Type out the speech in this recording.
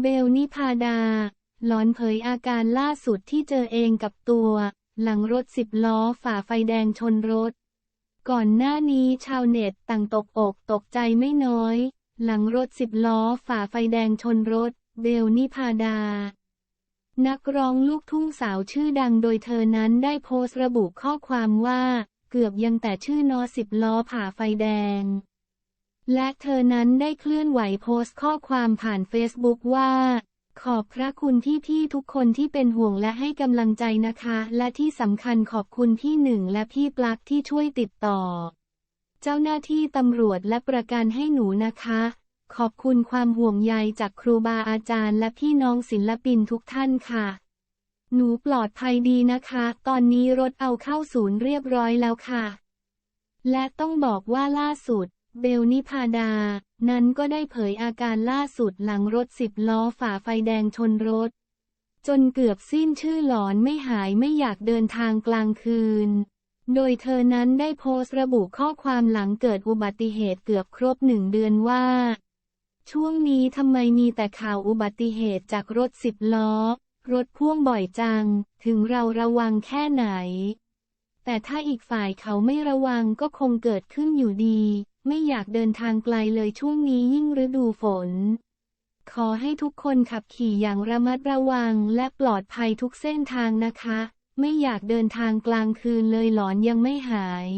เบลนิพาดา หลอนเผยอาการล่าสุดที่เจอเองกับตัว หลังรถสิบล้อฝ่าไฟแดงชนรถ ก่อนหน้านี้ชาวเน็ตต่างตกอกตกใจไม่น้อย หลังรถสิบล้อฝ่าไฟแดงชนรถ เบลนิพาดา นักร้องลูกทุ่งสาวชื่อดังโดยเธอนั้นได้โพสต์ระบุข้อความว่า เกือบยังแต่ชื่อนอสิบล้อผ่าไฟแดง และเธอนั้นได้เคลื่อนไหวโพสต์ข้อความผ่านเฟซบุ๊กว่า ขอบพระคุณที่พี่ทุกคนที่เป็นห่วงและให้กำลังใจนะคะ และที่สำคัญขอบคุณพี่หนึ่งและพี่ปลั๊กที่ช่วยติดต่อ เจ้าหน้าที่ตำรวจและประกันให้หนูนะคะ ขอบคุณความห่วงใยจากครูบาอาจารย์และพี่น้องศิลปินทุกท่านค่ะ หนูปลอดภัยดีนะคะ ตอนนี้รถเอาเข้าศูนย์เรียบร้อยแล้วค่ะ และต้องบอกว่าล่าสุด เบลนิพาดา นั้นก็ได้เผยอาการล่าสุดหลังรถสิบล้อฝ่าไฟแดงชนรถ จนเกือบสิ้นชื่อหลอนไม่หายไม่อยากเดินทางกลางคืน โดยเธอนั้นได้โพสต์ระบุข้อความหลังเกิดอุบัติเหตุเกือบครบหนึ่งเดือนว่า ช่วงนี้ทำไมมีแต่ข่าวอุบัติเหตุจากรถสิบล้อ รถพ่วงบ่อยจัง ถึงเราระวังแค่ไหน แต่ถ้าอีกฝ่ายเขาไม่ระวังก็คงเกิดขึ้นอยู่ดี ไม่อยากเดินทางไกลเลยช่วงนี้ยิ่งฤดูฝน ขอให้ทุกคนขับขี่อย่างระมัดระวังและปลอดภัยทุกเส้นทางนะคะ ไม่อยากเดินทางกลางคืนเลยหลอนยังไม่หาย